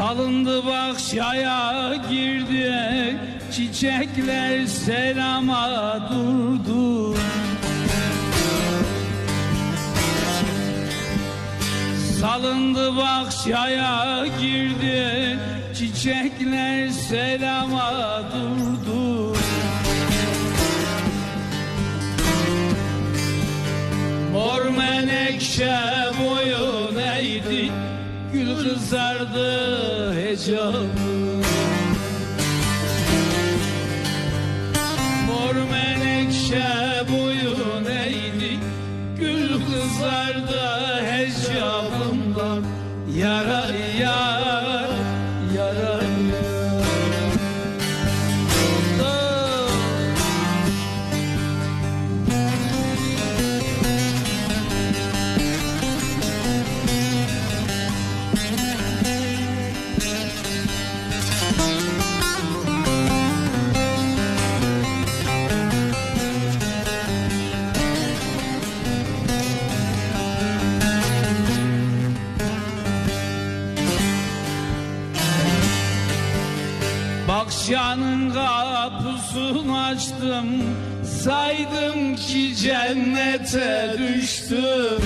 Salındı bahçaya girdi Çiçekler selama durdu. Salındı bahçaya girdi Çiçekler selama durdu. Mor menekşe boyun eğdi Gül kızardı hecabı Mor menekşe boyun eğdi Gül kızardı hecabından Yara yar, yara Bahçanın kapısını açtım Saydım ki cennete düştüm.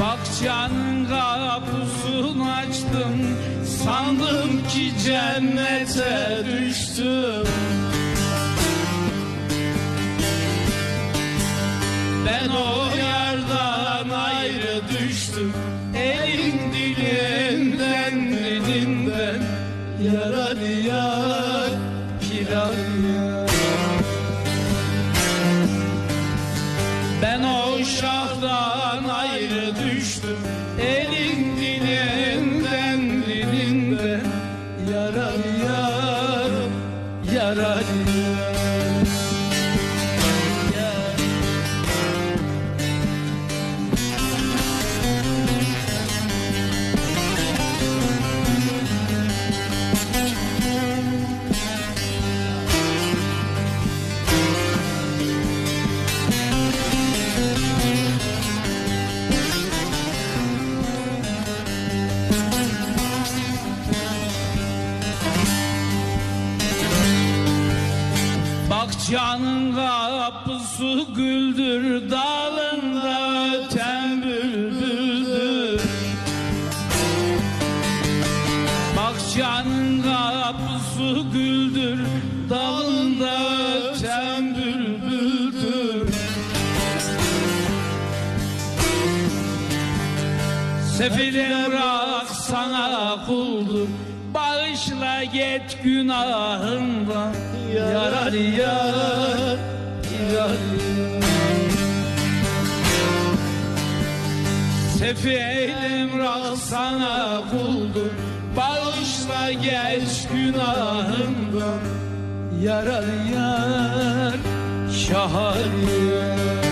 Bahçanın kapısını açtım Sandım ki cennete düştüm. Ben o yardan ayrı düştüm Elin Yaralı yar kiralı yar. Ben o şahdan ayrı düştüm Elin dilinden dilinden Yaralı yar Yaralı yar Yar Bahçanın kapısı güldür Dalında öten bülbüldür. Bahçanın kapısı güldür Dalında öten bülbüldür. Sefilim rak sana kuldur Bağışla get günahından Yar Sefilim rak sana kuldur Bağışla geç günahından Yarar yar Şahar yar